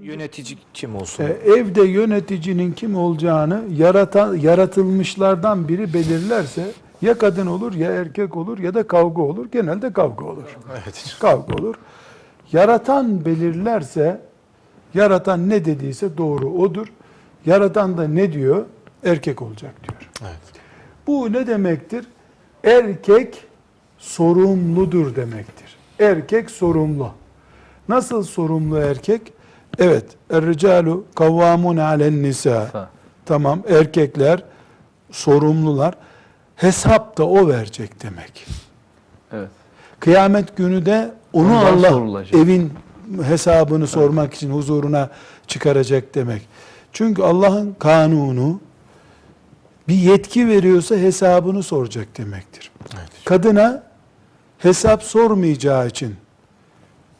Yönetici kim olsun? E, evde yöneticinin kim olacağını yaratan yaratılmışlardan biri belirlerse ya kadın olur ya erkek olur ya da kavga olur. Genelde kavga olur. Evet. Kavga olur. Yaratan belirlerse yaratan ne dediyse doğru odur. Yaratan da ne diyor? Erkek olacak diyor. Evet. Bu ne demektir? Erkek sorumludur demektir. Erkek sorumlu. Nasıl sorumlu erkek? Evet, er-ricalu kavvamun alen nisa. Tamam, erkekler sorumlular. Hesap da o verecek demek. Evet. Kıyamet günü de onu Ondan Allah sorulacak. evin hesabını sormak için huzuruna çıkaracak demek. Çünkü Allah'ın kanunu bir yetki veriyorsa hesabını soracak demektir. Evet. Kadına hesap sormayacağı için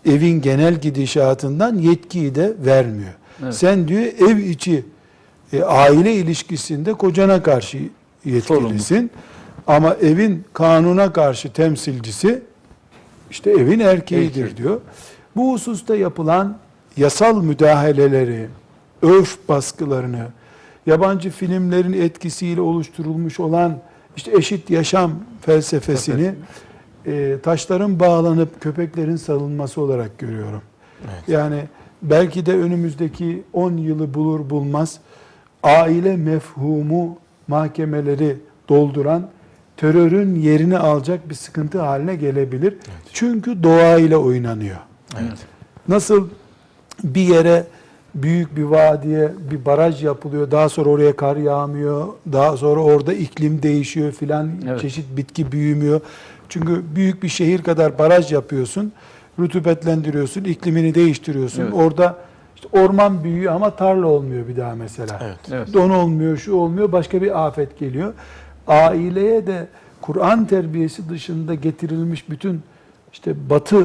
evin genel gidişatından yetkiyi de vermiyor. Evet. Sen diyor ev içi e, aile ilişkisinde kocana karşı yetkilisin. Ama evin kanuna karşı temsilcisi işte evin erkeğidir Erkek. diyor. Bu hususta yapılan yasal müdahaleleri, örf baskılarını, yabancı filmlerin etkisiyle oluşturulmuş olan işte eşit yaşam felsefesini e, taşların bağlanıp köpeklerin salınması olarak görüyorum. Evet. Yani belki de önümüzdeki 10 yılı bulur bulmaz aile mefhumu mahkemeleri dolduran terörün yerini alacak bir sıkıntı haline gelebilir. Çünkü doğayla oynanıyor. Evet. Nasıl bir yere büyük bir vadiye bir baraj yapılıyor. Daha sonra oraya kar yağmıyor. Daha sonra orada iklim değişiyor filan. Evet. Çeşit bitki büyümüyor. Çünkü büyük bir şehir kadar baraj yapıyorsun. Rutubetlendiriyorsun, iklimini değiştiriyorsun. Evet. Orada işte orman büyüyor ama tarla olmuyor bir daha mesela. Evet. Evet. Don olmuyor, şu olmuyor, başka bir afet geliyor. Aileye de Kur'an terbiyesi dışında getirilmiş bütün işte batı e,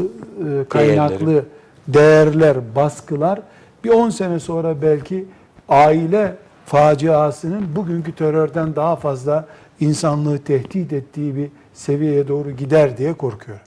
kaynaklı değerler, baskılar bir 10 sene sonra belki aile faciasının bugünkü terörden daha fazla insanlığı tehdit ettiği bir seviyeye doğru gider diye korkuyorum.